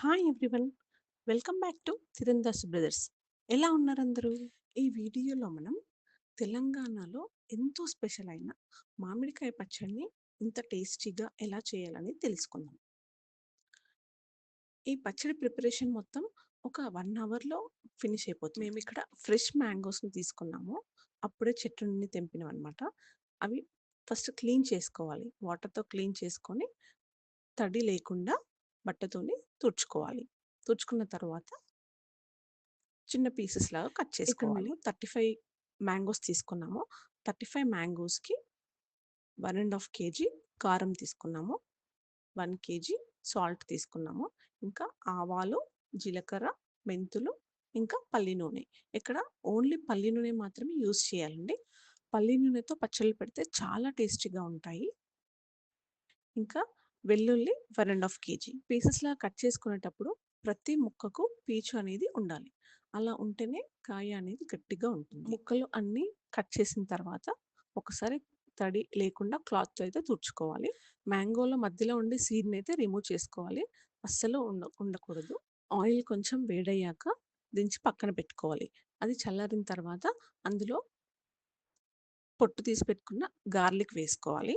Hi everyone welcome back to Tirandas brothers ఎలా ఉన్నారు అందరూ ఈ వీడియోలో మనం తెలంగాణలో ఎంతో స్పెషల్ అయిన మామిడికాయ పచ్చడిని ఇంత టేస్టీగా ఎలా చేయాలని తెలుసుకుందాం. ఈ పచ్చడి ప్రిపరేషన్ మొత్తం ఒక వన్ అవర్లో ఫినిష్ అయిపోతుంది. మేము ఇక్కడ ఫ్రెష్ మ్యాంగోస్ని తీసుకున్నాము. అప్పుడే చెట్టు నుండి తెంపినవి అనమాట అవి ఫస్ట్ క్లీన్ చేసుకోవాలి. వాటర్తో క్లీన్ చేసుకొని తడి లేకుండా బట్టతోని తుడుచుకోవాలి. తుడుచుకున్న తర్వాత చిన్న పీసెస్ లాగా కట్ చేసుకోవాలి. థర్టీ ఫైవ్ మ్యాంగోస్ తీసుకున్నాము. థర్టీ ఫైవ్ మ్యాంగోస్కి వన్ అండ్ హాఫ్ కేజీ కారం తీసుకున్నాము. వన్ కేజీ సాల్ట్ తీసుకున్నాము. ఇంకా ఆవాలు జీలకర్ర మెంతులు ఇంకా పల్లి నూనె. ఇక్కడ ఓన్లీ పల్లి నూనె మాత్రమే యూస్ చేయాలండి. పల్లి నూనెతో పచ్చళ్ళు పెడితే చాలా టేస్టీగా ఉంటాయి. ఇంకా వెల్లుల్లి వన్ అండ్ హాఫ్ కేజీ. పీసెస్లా కట్ చేసుకునేటప్పుడు ప్రతి ముక్కకు పీచు అనేది ఉండాలి. అలా ఉంటేనే కాయ అనేది గట్టిగా ఉంటుంది. ముక్కలు అన్నీ కట్ చేసిన తర్వాత ఒకసారి తడి లేకుండా క్లాత్తో అయితే తుడుచుకోవాలి. మ్యాంగోలో మధ్యలో ఉండే సీడ్ని అయితే రిమూవ్ చేసుకోవాలి. అస్సలు ఉండ ఉండకూడదు. ఆయిల్ కొంచెం వేడయ్యాక దించి పక్కన పెట్టుకోవాలి. అది చల్లారిన తర్వాత అందులో పొట్టు తీసి పెట్టుకున్న గార్లిక్ వేసుకోవాలి.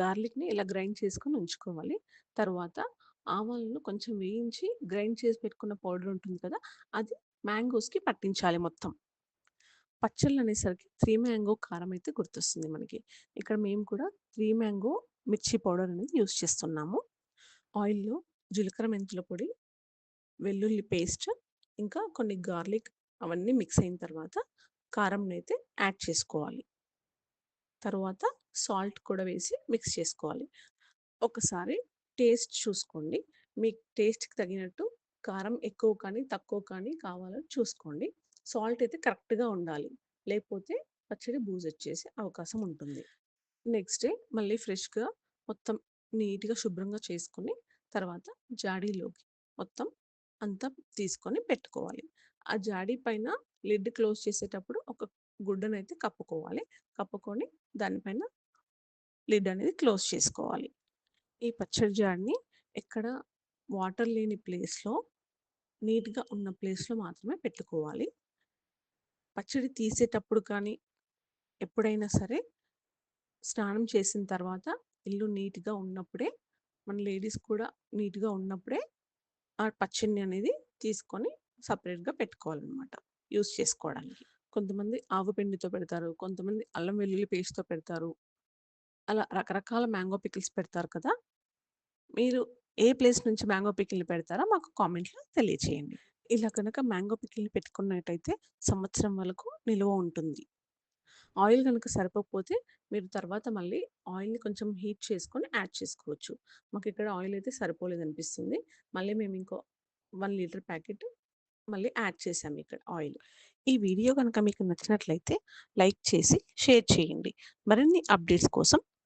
గార్లిక్ని ఇలా గ్రైండ్ చేసుకొని ఉంచుకోవాలి. తర్వాత ఆవాలను కొంచెం వేయించి గ్రైండ్ చేసి పెట్టుకున్న పౌడర్ ఉంటుంది కదా అది మ్యాంగోస్కి పట్టించాలి మొత్తం. పచ్చళ్ళు అనేసరికి త్రీ మ్యాంగో కారం అయితే గుర్తొస్తుంది మనకి. ఇక్కడ మేము కూడా త్రీ మ్యాంగో మిర్చి పౌడర్ అనేది యూస్ చేస్తున్నాము. ఆయిల్లో జీలకర్ర మెంతుల పొడి వెల్లుల్లి పేస్ట్ ఇంకా కొన్ని గార్లిక్ అవన్నీ మిక్స్ అయిన తర్వాత కారంను అయితే యాడ్ చేసుకోవాలి. తర్వాత సాల్ట్ కూడా వేసి మిక్స్ చేసుకోవాలి. ఒకసారి టేస్ట్ చూసుకోండి. మీ టేస్ట్కి తగినట్టు కారం ఎక్కువ కానీ తక్కువ కానీ కావాలని చూసుకోండి. సాల్ట్ అయితే కరెక్ట్గా ఉండాలి. లేకపోతే పచ్చడి బూజు వచ్చేసే అవకాశం ఉంటుంది. నెక్స్ట్ డే మళ్ళీ ఫ్రెష్గా మొత్తం నీట్గా శుభ్రంగా చేసుకొని తర్వాత జాడీలోకి మొత్తం అంతా తీసుకొని పెట్టుకోవాలి. ఆ జాడీ పైన లిడ్ క్లోజ్ చేసేటప్పుడు ఒక గుడ్డనైతే కప్పుకోవాలి. కప్పుకొని దానిపైన లిడ్ అనేది క్లోజ్ చేసుకోవాలి. ఈ పచ్చడి జాడ్ని ఎక్కడ వాటర్ లేని ప్లేస్లో నీట్గా ఉన్న ప్లేస్లో మాత్రమే పెట్టుకోవాలి. పచ్చడి తీసేటప్పుడు కానీ ఎప్పుడైనా సరే స్నానం చేసిన తర్వాత ఇల్లు నీట్గా ఉన్నప్పుడే మన లేడీస్ కూడా నీట్గా ఉన్నప్పుడే ఆ పచ్చడిని అనేది తీసుకొని సపరేట్గా పెట్టుకోవాలన్నమాట. యూస్ చేసుకోవడానికి. కొంతమంది ఆవు పిండితో పెడతారు కొంతమంది అల్లం వెల్లుల్లి పేస్ట్తో పెడతారు. అలా రకరకాల మ్యాంగో పికిల్స్ పెడతారు కదా! మీరు ఏ ప్లేస్ నుంచి మ్యాంగో పికిల్ని పెడతారో మాకు కామెంట్లో తెలియచేయండి. ఇలా కనుక మ్యాంగో పికిల్ని పెట్టుకున్నట్టయితే సంవత్సరం వరకు నిలువ ఉంటుంది. ఆయిల్ కనుక సరిపోకపోతే మీరు తర్వాత మళ్ళీ ఆయిల్ని కొంచెం హీట్ చేసుకొని యాడ్ చేసుకోవచ్చు. మాకు ఇక్కడ ఆయిల్ అయితే సరిపోలేదు అనిపిస్తుంది మళ్ళీ మేము ఇంకో వన్ లీటర్ ప్యాకెట్ మళ్ళీ యాడ్ చేసాము ఇక్కడ ఆయిల్. ఈ వీడియో కనుక మీకు నచ్చినట్లయితే లైక్ చేసి షేర్ చేయండి. మరిన్ని అప్డేట్స్ కోసం